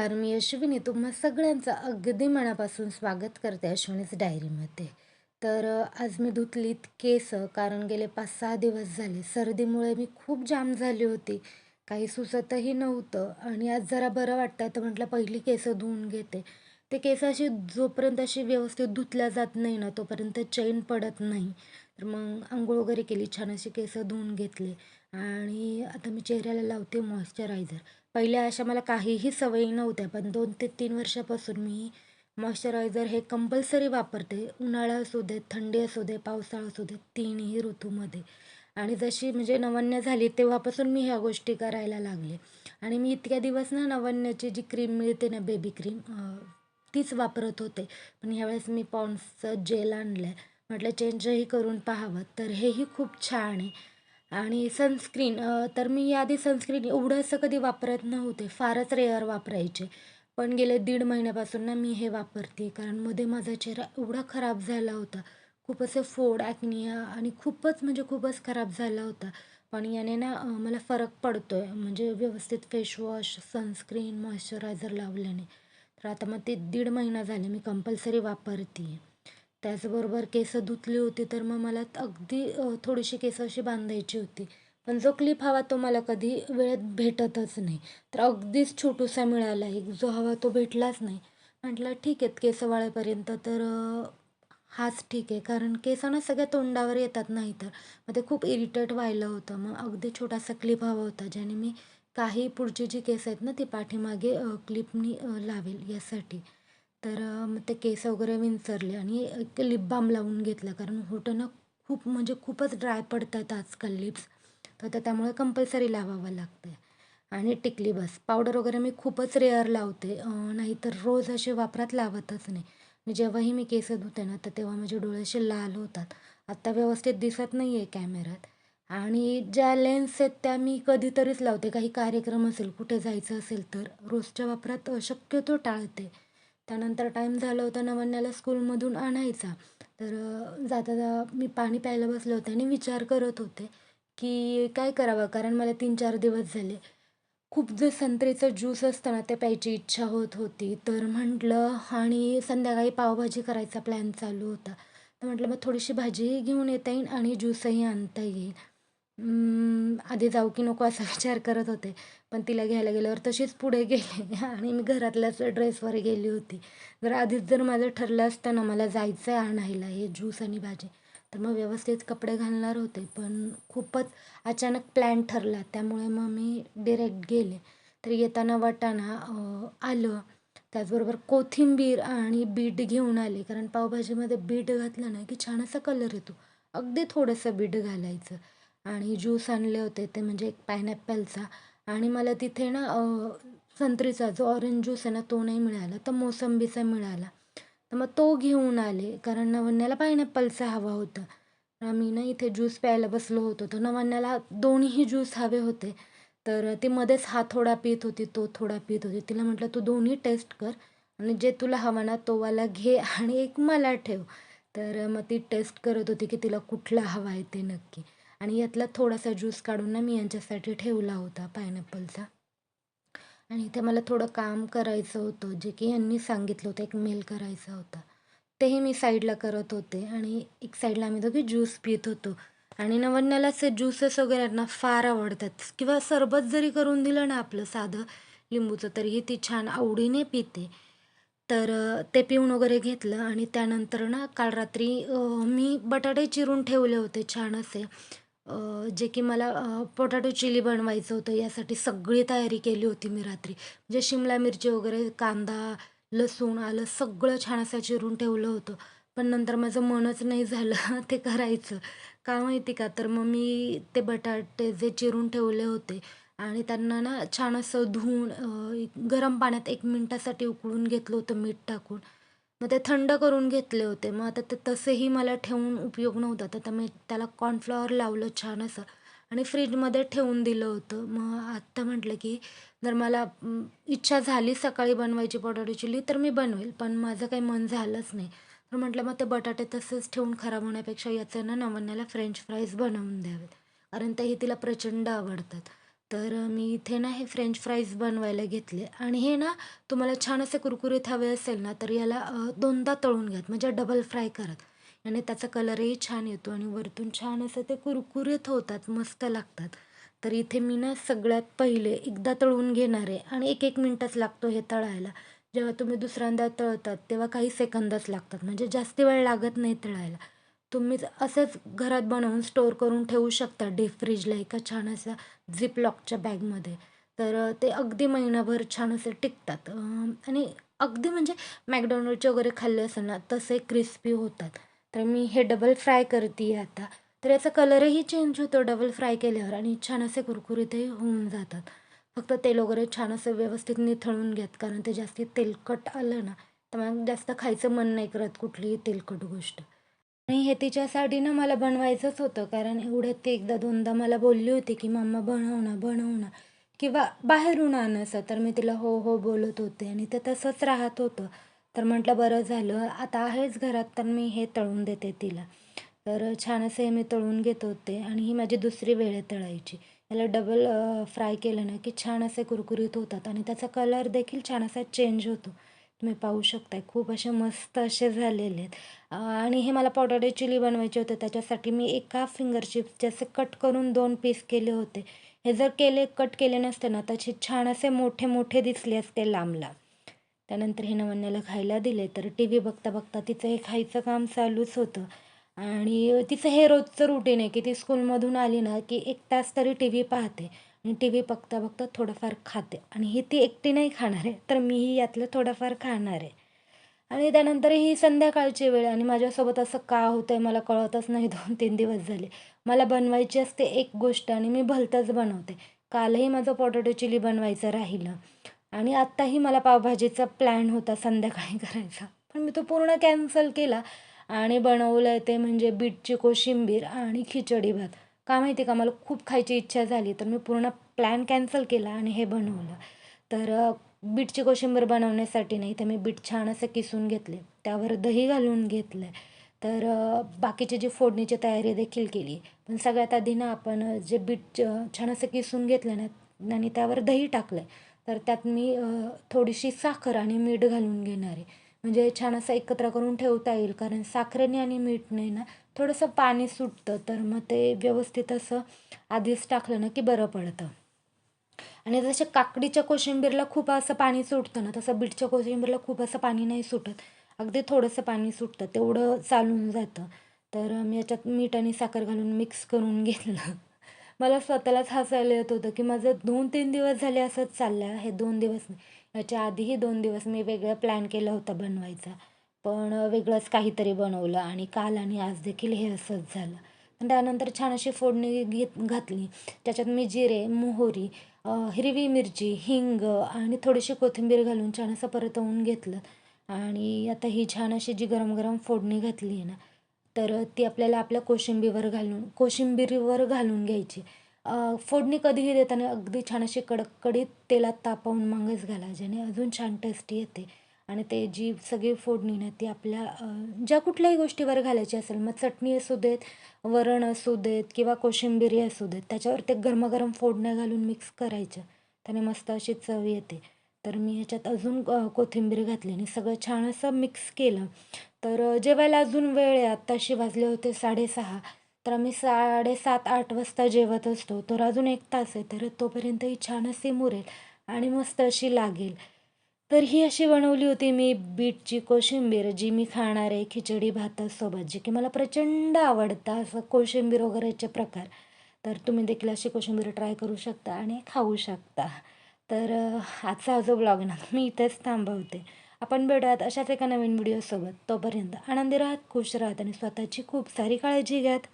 नमस्कार मी अश्विनी. तुम्हा सगळ्यांचं अगदी मनापासून स्वागत करते अश्विनीच डायरीमध्ये. तर आज मी धुतलीत केस कारण गेले पाच सहा दिवस झाले. सर्दीमुळे मी खूप जाम झाली होती. काही सुचतही नव्हतं. आणि आज जरा बरं वाटतं तर म्हटलं पहिली केस धुवून घेते. ते केस अशी जोपर्यंत अशी व्यवस्थित धुतल्या जात नाही ना तोपर्यंत चैन पडत नाही. तर मग आंघोळ वगैरे केली छान अशी केस धुवून घेतले. आणि आता मी चेहऱ्याला लावते मॉइश्चरायझर पहिल्या अशा मला काहीही सवयी नव्हत्या पण दोन ते तीन वर्षापासून मी मॉइश्चरायझर हे कंपल्सरी वापरते. उन्हाळा असू दे थंडी असू दे पावसाळा असू दे तीनही ऋतूमध्ये. आणि जशी म्हणजे नवन्य झाली तेव्हापासून मी ह्या गोष्टी करायला लागले. आणि मी इतक्या दिवस ना नवन्याची जी क्रीम मिळते ना बेबी क्रीम तीच वापरत होते. पण ह्यावेळेस मी पॉन्ड्सचं जेल आणलं आहे म्हटलं चेंजही करून पाहावं. तर हेही खूप छान आहे. आणि सनस्क्रीन तर मी याआधी सनस्क्रीन एवढं असं कधी वापरत नव्हते. फारच रेअर वापरायचे. पण गेले दीड महिन्यापासून ना मी हे वापरते. कारण मध्ये माझा चेहरा एवढा खराब झाला होता. खूप असे फोड ॲक्निया आणि खूपच म्हणजे खूपच खराब झाला होता. पण याने ना मला फरक पडतो आहे म्हणजे व्यवस्थित फेसवॉश सनस्क्रीन मॉइश्चरायझर लावल्याने. तर आता मग ते दीड महिना झाले मी कंपल्सरी वापरते आहे त्याचबरोबर केस धुतली होती तर मग मला अगदी थोडीशी केस अशी बांधायची होती. पण जो क्लिप हवा तो मला कधी वेळेत भेटतच नाही. तर अगदीच छोटूसा मिळाला एक. जो हवा तो भेटलाच नाही. म्हटलं ठीक आहेत केस वाळेपर्यंत. तर हाच ठीक आहे. कारण केस ना सगळ्या तोंडावर येतात नाही तर मग ते खूप इरिटेट व्हायला होतं. मग अगदी छोटासा क्लिप हवा होता ज्याने मी काही पुढची जी केस आहेत ना ती पाठीमागे क्लिपनी लावेल यासाठी. तर मग ते केस वगैरे विंचरले आणि एक लिप बाम लावून घेतला. कारण होतं ना खूप म्हणजे खूपच ड्राय पडतात आजकाल लिप्स तर आता त्यामुळे कंपल्सरी लावावं लागतं आणि टिकली बस. पावडर वगैरे मी खूपच रेअर लावते. नाहीतर रोज असे वापरात लावतच नाही. जेव्हाही मी केस धुते ना तर तेव्हा माझे डोळे असे लाल होतात. आत्ता व्यवस्थित दिसत नाही आहे कॅमेऱ्यात आणि ज्या लेन्स आहेत त्या मी कधीतरीच लावते. काही कार्यक्रम असेल कुठे जायचं असेल तर रोजच्या वापरात शक्यतो टाळते. त्यानंतर टाईम झाला होता नवन्याला स्कूलमधून आणायचा. तर जाता जा मी पाणी प्यायला बसले होते आणि विचार करत होते की काय करावं? कारण मला तीन चार दिवस झाले. खूप जे संत्रीचं ज्यूस असतं ना ते प्यायची इच्छा होत होती. तर म्हटलं आणि संध्याकाळी पावभाजी करायचा प्लॅन चालू होता. तर म्हटलं मग थोडीशी भाजीही घेऊन येता येईल आणि ज्यूसही आणता येईल. आधी जाऊ की नको असा विचार करत होते पण तिला घ्यायला गेल्यावर तशीच पुढे गेले. आणि मी घरातल्याच ड्रेसवर गेली होती. जर आधीच जर माझं ठरलं असतं ना मला जायचं आहे आणायला हे ज्यूस आणि भाजी तर मग व्यवस्थित कपडे घालणार होते. पण खूपच अचानक प्लॅन ठरला. त्यामुळे मग मी डिरेक्ट गेले. तर येताना वाटाणा आलं. त्याचबरोबर कोथिंबीर आणि बीट घेऊन आले. कारण पावभाजीमध्ये बीट घातलं ना की छान असा कलर येतो. अगदी थोडंसं बीट घालायचं. आणि ज्यूस आणले होते ते म्हणजे एक पायनॅपलचा आणि मला तिथे ना संत्रीचा जो ऑरेंज ज्यूस आहे ना तो नाही मिळाला. तर मोसंबीचा मिळाला. तर मग तो घेऊन आले. कारण नवन्याला पायनॅपलचा हवा होता. आम्ही ना इथे ज्यूस प्यायला बसलो होतो. तर नवन्याला दोन्ही ज्यूस हवे होते. तर ती मध्येच हा थोडा पित होती तो थोडा पित होती. तिला म्हटलं तू दोन्ही टेस्ट कर. आणि जे तुला हवा ना तोवाला घे आणि एक मला ठेव. तर मग ती टेस्ट करत होती की तिला कुठला हवा आहे ते नक्की. आणि यातला थोडासा ज्यूस काढून ना मी यांच्यासाठी ठेवला होता पायनॅपलचा. आणि इथे मला थोडं काम करायचं होतं जे की यांनी सांगितलं होतं एक मेल करायचा होता. तेही मी साईडला करत होते आणि एक साईडला आम्ही दोघे ज्यूस पित होतो. आणि नवन्याला असे ज्यूसेस वगैरे ना फार आवडतात. किंवा सरबत जरी करून दिलं ना आपलं साधं लिंबूचं तरीही ती छान आवडीने पिते. तर ते पिऊन वगैरे घेतलं आणि त्यानंतर ना काल रात्री मी बटाटे चिरून ठेवले होते छान असे. जे की मला पोटॅटो चिली बनवायचं होतं यासाठी सगळी तयारी केली होती मी रात्री. म्हणजे शिमला मिरची वगैरे कांदा लसूण आलं सगळं छान असं चिरून ठेवलं होतं. पण नंतर माझं मनच नाही झालं ते करायचं. का माहिती का? तर मग मी ते बटाटे जे चिरून ठेवले होते आणि त्यांना ना छान असं धुवून गरम पाण्यात एक मिनटासाठी उकळून घेतलं होतं मीठ टाकून. मग ते थंड करून घेतले होते. मग आता ते तसेही मला ठेवून उपयोग नव्हता. तर आता मी त्याला कॉर्नफ्लॉवर लावलं छान असं आणि फ्रीजमध्ये ठेवून दिलं होतं. मग आत्ता म्हटलं की जर मला इच्छा झाली सकाळी बनवायची पोटॅटो चिली तर मी बनवेल पण माझं काही मन झालंच नाही. तर म्हटलं मग ते बटाटे तसेच ठेवून खराब होण्यापेक्षा याचं ना नवन्याला फ्रेंच फ्राईज बनवून द्यावेत. कारण तेही तिला प्रचंड आवडतात. तर मी इथे ना हे फ्रेंच फ्राईज बनवायला घेतले. आणि हे ना तुम्हाला छान असे कुरकुरीत हवे असेल ना तर याला दोनदा तळून घ्यात. म्हणजे डबल फ्राय करत. आणि त्याचा कलरही छान येतो आणि वरतून छान असं ते कुरकुरीत होतात मस्त लागतात. तर इथे मी ना सगळ्यात पहिले एकदा तळून घेणार आहे. आणि एक एक मिनटच लागतो हे तळायला. जेव्हा तुम्ही दुसऱ्यांदा तळतात तेव्हा काही सेकंदच लागतात. म्हणजे जास्त वेळ लागत नाही तळायला. तुम्ही असंच घरात बनवून स्टोअर करून ठेवू शकता डीप फ्रीजला एका छान असा झिप लॉकच्या बॅगमध्ये तर ते अगदी महिनाभर छान असे टिकतात. आणि अगदी म्हणजे मॅकडॉनल्डचे वगैरे खाल्ले असेल ना तसे क्रिस्पी होतात. तर मी हे डबल फ्राय करते आहे आता. तर याचा कलरही चेंज होतो डबल फ्राय केल्यावर आणि छान असे कुरकुरीतही होऊन जातात. फक्त तेल वगैरे छान असं व्यवस्थित निथळून घ्यात कारण ते जास्ती तेलकट आलं ना तर मग जास्त खायचं मन नाही करत कुठलीही तेलकट गोष्ट. आणि हे तिच्यासाठी ना मला बनवायचंच होतं कारण एवढ्यात ती एकदा दोनदा मला बोलली होती की मम्मा बनव ना बनव ना. किंवा बाहेरून आण असं तर मी तिला हो हो बोलत होते आणि ते तसंच राहत होतं. तर म्हटलं बरं झालं आता आहेच घरात तर मी हे तळून देते तिला. तर छान असं हे मी तळून घेत होते आणि ही माझी दुसरी वेळ आहे तळायची. याला डबल फ्राय केलं ना की छान असे कुरकुरीत होतात आणि त्याचा कलर देखील छान असा चेंज होतो. तुम्ही पाहू शकताय. खूप असे मस्त असे झालेले आहेत. आणि हे मला पोटॅटो चिली बनवायचे होते. त्याच्यासाठी मी एका फिंगर चिप्सचे असे कट करून दोन पीस केले होते. हे जर केले कट केले नसते ना त्याचे छान असे मोठे मोठे दिसले असते लांब लांब त्यानंतर हे नवन्याला खायला दिले. तर टी व्ही बघता बघता तिचं हे खायचं काम चालूच होतं. आणि तिचं हे रोजचं रुटीन आहे की ती स्कूलमधून आली ना की एक तास तरी टी व्ही पाहते. आणि टी व्ही बघता बघता थोडंफार खाते. आणि ही ती एकटी नाही खाणार आहे तर मीही यातलं थोडंफार खाणार आहे. आणि त्यानंतर ही संध्याकाळची वेळ आणि माझ्यासोबत असं का होतं आहे मला कळतच नाही. दोन तीन दिवस झाले. मला बनवायची असते एक गोष्ट आणि मी भलतंच बनवते. कालही माझं पोटॅटो चिली बनवायचं राहिलं. आणि आत्ताही मला पावभाजीचा प्लॅन होता संध्याकाळी करायचा. पण मी तो पूर्ण कॅन्सल केला आणि बनवलं आहे ते म्हणजे बीटची कोशिंबीर आणि खिचडी भात. का माहिती का? मला खूप खायची इच्छा झाली तर मी पूर्ण प्लॅन कॅन्सल केला आणि हे बनवलं. तर बीटची कोशिंबीर बनवण्यासाठी नाही तर मी बीट छान असं किसून घेतले. त्यावर दही घालून घेतलं. तर बाकीचे बाकीची जी फोडणीची तयारी देखील केली. पण सगळ्यात आधी ना आपण जे बीट छान असं किसून घेतलं ना आणि त्यावर दही टाकलं तर त्यात मी थोडीशी साखर आणि मीठ घालून घेणार आहे. म्हणजे छान असं एकत्र करून ठेवता येईल कारण साखरेने आणि मीठने ना थोडंसं पाणी सुटतं तर मग ते व्यवस्थित असं आधीच टाकलं ना की बरं पडतं. आणि जसे काकडीच्या कोशिंबीरला खूप असं पाणी सुटतं ना तसं बीटच्या कोशिंबीरला खूप असं पाणी नाही सुटत. अगदी थोडंसं पाणी सुटतं तेवढं चालून जातं. तर मी याच्यात मीठ आणि साखर घालून मिक्स करून घेतलं. मला स्वतःलाच हसायला येत होतं की माझं दोन तीन दिवस झाले असंच चाललं आहे हे दोन दिवस याच्या आधीही दोन दिवस मी वेगळं प्लॅन केला होता बनवायचा. पण वेगळंच काहीतरी बनवलं आणि काल आणि आज देखील हे असंच झालं. पण त्यानंतर छान अशी फोडणी घेत घातली. त्याच्यात मी जिरे मोहरी हिरवी मिरची हिंग आणि थोडीशी कोथिंबीर घालून छान असं परतवून घेतलं. आणि आता ही छान अशी जी गरम गरम फोडणी घातली आहे ना तर ती आपल्याला आपल्या कोशिंबीवर घालून कोशिंबीरीवर घालून घ्यायची. फोडणी कधीही देताना अगदी छान अशी कडकडीत तेलात तापवून मगच घाला ज्याने अजून छान टेस्टी येते. आणि ते जी सगळी फोडणी ना ती आपल्या ज्या कुठल्याही गोष्टीवर घालायची असेल मग चटणी असू देत वरण असू देत किंवा कोशिंबिरी असू देत त्याच्यावर ते गरमागरम फोडण्या घालून मिक्स करायचं. त्याने मस्त अशी चव येते. तर मी ह्याच्यात अजून कोथिंबीर घातली आणि सगळं छान असं मिक्स केलं. तर जेवायला अजून वेळ आहे. आत्ताशी वाजले होते साडेसहा. तर आम्ही साडेसात आठ वाजता जेवत असतो. तर अजून एक तास आहे. तर तोपर्यंत ही छान अशी मुरेल आणि मस्त अशी लागेल. तर ही अशी बनवली होती मी बीटची कोशिंबीर जी मी खाणार आहे खिचडी भातासोबत जी की मला प्रचंड आवडतं असं कोशिंबीर वगैरेचे प्रकार. तर तुम्ही देखील अशी कोशिंबीर ट्राय करू शकता आणि खाऊ शकता. तर आजचा हा जो ब्लॉग ना मी इथेच थांबवते. आपण भेटूयात अशाच एका नवीन व्हिडिओसोबत तोपर्यंत आनंदी राहत खुश राहत आणि स्वतःची खूप सारी काळजी घ्यात.